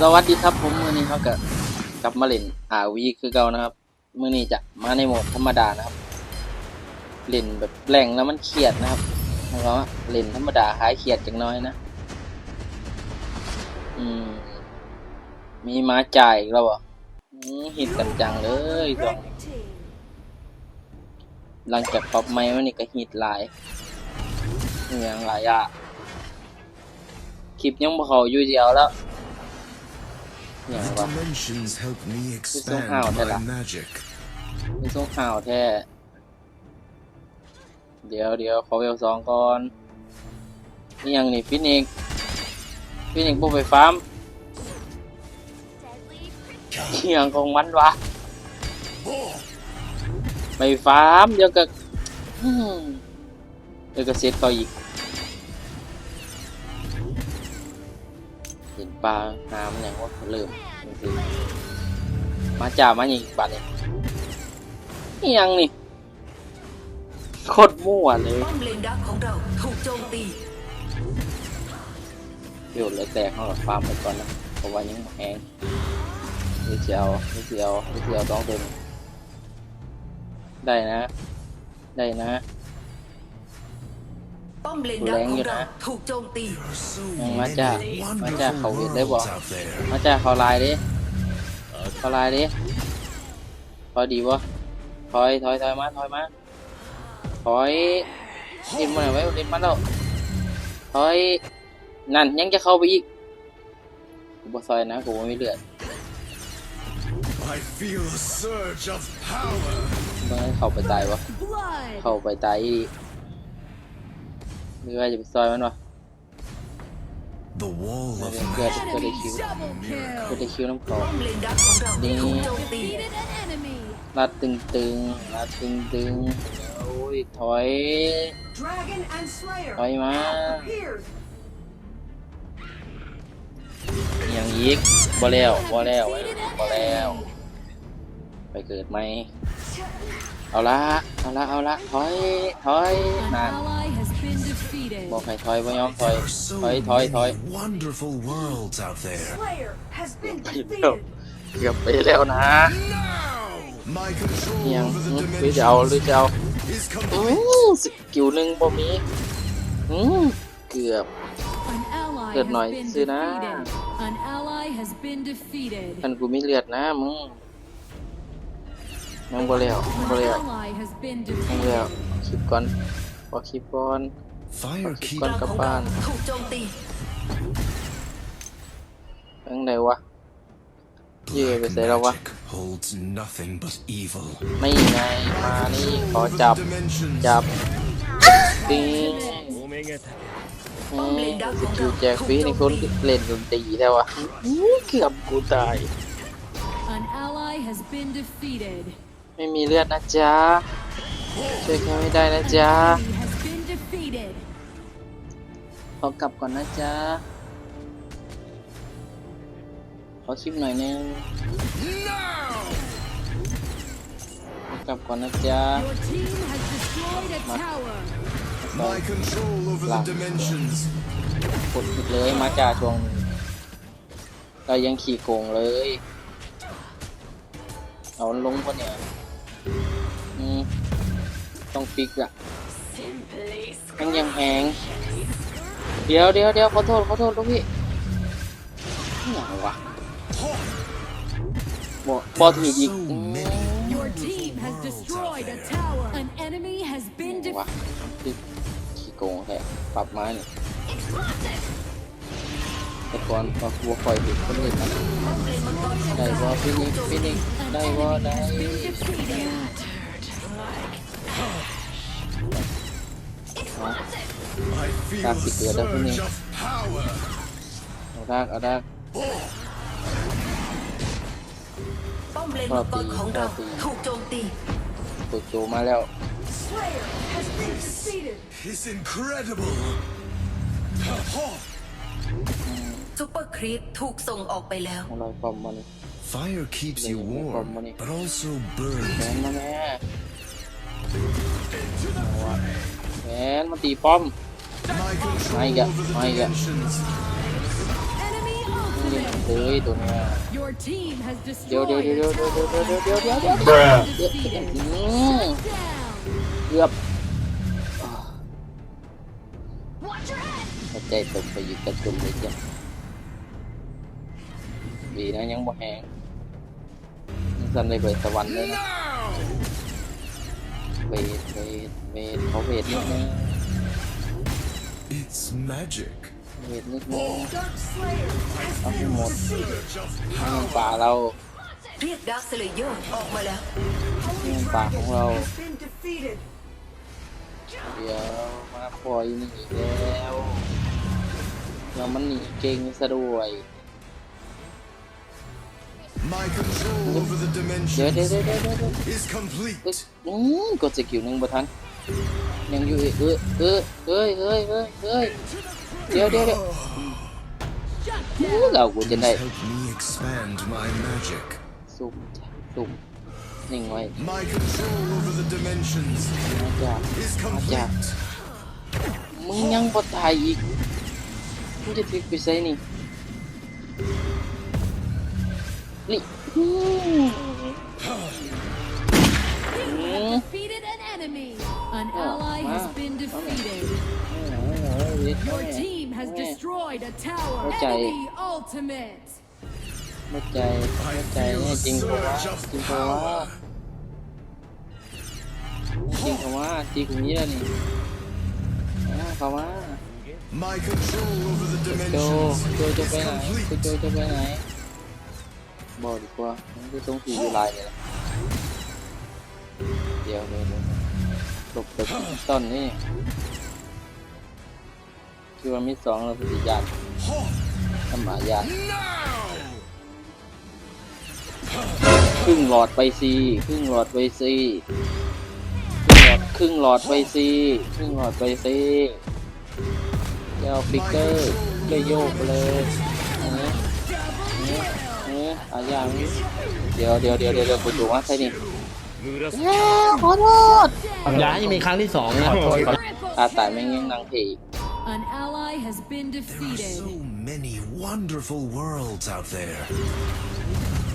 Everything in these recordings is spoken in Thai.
สวัสดีครับผมมือนี้เขาก็กลับมาเล่นอาวีคือเก่านะครับมือนี้จะมาในโหมดธรรมดานะครับเล่นแบบแรงแล้วมันเครียดนะครับแล้วก็เล่นธรรมดาหายเครียดจังน้อยนะ อืม มีมาจ่ายอีกแล้วอะฮิตกันจังเลยช่วงหลังจากปรับไม้วันนี้ก็ฮิตหลายอหย่างหลายอะคลิปยังบ่เขาอยู่เดียวแล้ว อย่าง The วะ dimensions help me expand how my did I- magic. มีส่งข่าวแท้ เดี๋ยวเดี๋ยวขอเวลสองก่อนนี่ยังนี่ฟินิกซ์ฟินิกซ์บุกไปฟาร์มนี่ยังของมันวะไปฟาร์มเดี๋ยวก็อืมเดี๋ยวก็เซตเขาอีก ปลาหามันอย่างว่าเริ่มจริงๆมาจ่ามาอีกบัดเนี่ยนี่ยังนี่โคตรมั่วเลยป้อมเลนดักของเราถูกโจมตีโยนเลยแตกเข้ากับฟาร์มไปก่อนนะเพราะว่ายังบ่แห้งนี่เจียวนี่เจียวนี่เจียวต้องเต็มได้นะ ได้นะ ป้อมเลนดักของเราถูกโจมตี There are so Mm, many Macha. Macha, wonderful khẩu vị đấy worlds bỏ. out there. มาจ้าเขาลายดิเขาลายดิถอยดีวะถอยถอยถอยมาถอยมาถอยเล่นมาหน่อยไว้เล่นมาแล้วถอยนั่นยังจะเข้าไปอีกกูบ่ซอยนะกูบ่มีเลือด I feel a surge of power. เมื่อเข้าไปตายวะ Blood. เข้าไปตายอีก หรือว่าจะไปซอยมันวะ The wall เดี๋ยว of เกิด magic. เกิดได้คิว Double เกิด kill. ได้คิวน้ำเขาป้อมเลนดักของเรานี่ถูกโจมตี Defeated an enemy. ลัดตึงตึงๆลัดตึงตึงๆโอ้ยถอย Dragon and Slayer ถอยมา appeared. ยังยิกบ่แล้วบ่แล้วบ่แล้ว ไปเกิดไหมเอาละเอาละเอาละถอยถอย An นั่น ally has been defeated. บอกให้ถอยบ่ยอมถอย There are so ถอยถอยถอย many wonderful worlds out there. Slayer has been ไปแล้ว defeated. เกือบไปแล้วนะ My control ยัง over the หรือจะเอาหรือ dimensions จะเอา is อื complete. มสกิลหนึ่งบ่มีอืมเกือบ An ally Good has night, been Sina. defeated. An ally has been defeated. ท่านกูมีเลือดนะมึงยังบ่แล้วยัง An บ่แล้ว ally has been ยังบ่แล้ว defeated. คลิปก่อนข อคลิปก่อน Fire keep ก่อนเรากลับของบ้าเรานถูกโจมตียังไงวะ Yeah, Black but they don't wa- magic holds nothing but evil. ไม่ไง มานี่ขอจับ Dimensions จับติ้งป้อมเลนดักสของกิเราลแจกฟรีในคนเล่นดนตรีแล้ววะอื้อเกือบกูตาย An ally has been defeated. ไม่มีเลือดนะจ๊ะช่วยแค่ไม่ได้นะ An จ๊ะ enemy has been defeated. ข อกลับก่อนนะจ๊ะ ขอคลิปหน่อยนึงขอกลับก่อนนะจ๊ะ Your team has destroyed a tower. My control over the Last. dimensions. กดผิดเลยมาจ่าช่วงนี้เรายังขี่โกงเลยเอาลงปะเนี่ยอืมต้องปิกอะยังยังแหง เดี๋ยวเดี๋ยวเดี๋ยวขอโทษขอโทษลูกพี่หยังวะบอบอถืออีก So อืม many Your wonderful team has worlds out destroyed a there. tower. An enemy has been วะ defeated. ที่ขี่โกงแท้ปรับมาเนี่ยแต่ก่อนก็กลัวคอยผิดคนอื่นนะได้บ่ฟินิกฟินิก An ได้บ่ enemy ได้ has been defeated. ฮะ I feel That's a the good, doesn't surge it? of power. เอาดากเอาดากป้อมเลนมังกรของเราถูกโจมตีตัวโจมาแล้ว Slayer has been defeated. It's incredible. ซูเปอร์ครีปถูกส่งออกไปแล้วของเราความมัน Fire keeps you Then you warm, come money. but also แข burns นมาแม่เอาวะ แขนมาตีป้อม My control Maiga, over the maiga. dimensions. Enemy ultimate. เลยตัวเนี้ย Your team has เดี๋ยว destroyed เดี๋ยวเดี๋ยว a เดี๋ยวเดี๋ยว tower. เดี๋ยวเดี๋ยวเดี๋ยวเดี๋ยว An เดี๋ยว enemy เดี๋ยว defeated. อืม Down. เกือบหัวใจตกไปอยู่กระจุมเลยจ้ะดีนะยังบ่แห้งยังสั่นเลยเบิดสวรรค์เลยนะ Now! เวทเวทเวทเขาเวทนิดนึง It's magic. เวทนิดนึง Dark Slayer has Nothing been more. defeated. ให้มันป่าเราเรียกดาร์คสเลเยอร์ออกมาแล้ว Holy Yung Dragon bakong raw. has been defeated. เดี๋ยวมาพลอยหนีแล้วแล้วมันหนีเก่งซะด้วย เดี๋ยวเดี๋ยว dimensions เดี๋ยวเดี๋ยวเดี๋ยวเดี๋ยว is เอ้ย complete. อืมกดสกิลหนึ่งบ่ทันยังอยู่อีกเออเออเฮ้ยเฮ้ยเฮ้ยเฮ้ยเดี๋ยวเดี๋ยวเดี๋ยวอู้เรากูจะได้ Help me expand my magic. สุ่มจ้ะสุ่มนิ่งไว้ My control over the dimensions มาจ้ะ is มาจ้ะ complete. มึงยังบ่ตายอีกมึงจะพลิกไปใส่นี่ นี่อืมอืม Defeated an enemy. An Oh, ally has wow. been defeated. โอ้โหเวท Your แม่ team has destroyed a tower. Okay. Enemy ultimate. ไม่ใจไม่ใจเนี่ยจริงเพราะว่าจริงเพราะว่าจริงเพราะว่าจริงผมเยอะนี่อ่าเพราะว่า My control over the โจ dimensions โจจะ is ไปไหนคุณโจ complete. จะไปไหน บอกดีกว่ามันก็ต้องถือเวลาเนี่ยแหละเดี๋ยวเดี๋ยวเดี๋ยวหลบไปต้นนี่คือว่ามีสองเราปฏิญาณทำหมายาครึ่งหลอดไปซีครึ่งหลอดไปซีครึ่งหลอดครึ่งหลอดไปซีครึ่งหลอดไปซีเจ้าฟิกเกอร์ก็โยกเลย ย่างนี้เดี๋ยวเดี๋ยวเดี๋ยวเดี๋ยวเดี๋ยวคุณดูว่าใช่นี่ขอโทษย้ายมีครั้งที่สองนะตาตายไม่งยังนางเพอีก An ally has been There are defeated. so many wonderful worlds out there.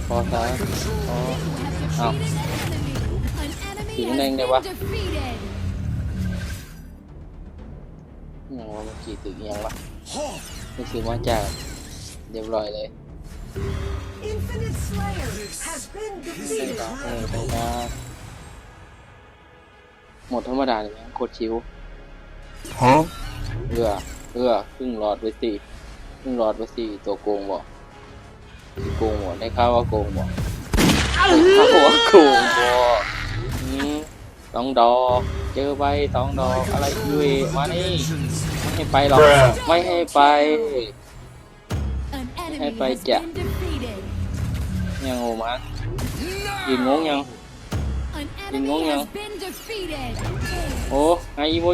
พอซะพอเอา Defeated an enemy. An enemy Sige, nang has diba? been defeated. อย่างว่าเมื่อกี้ตึกยังวะไม่ซื้อมาจากเรียบร้อยเลย Infinite Slayer has been ไม่ defeated. ต่อเออแต่ว่าหมดธรรมดาเลยมั้งโคตรชิวเอื้อเอื้อครึ่งหลอดไปสี่ครึ่งหลอดไปสี่ตัวโกงบอกสิโกงบอกได้ข่าวว่าโกงบอกได้ข่าวว่าโกงบอกอืมสองดอกเจอไปสองดอกอะไรอยู่เอมานี่ Dimensions ไม่ให้ไปหรอกไม่ให้ไป An enemy Hey, has bye, Jack. been defeated. ยังโอมันยืนงงยัง An Đừng ngó enemy nhau. has been defeated. โอ้ไออีโม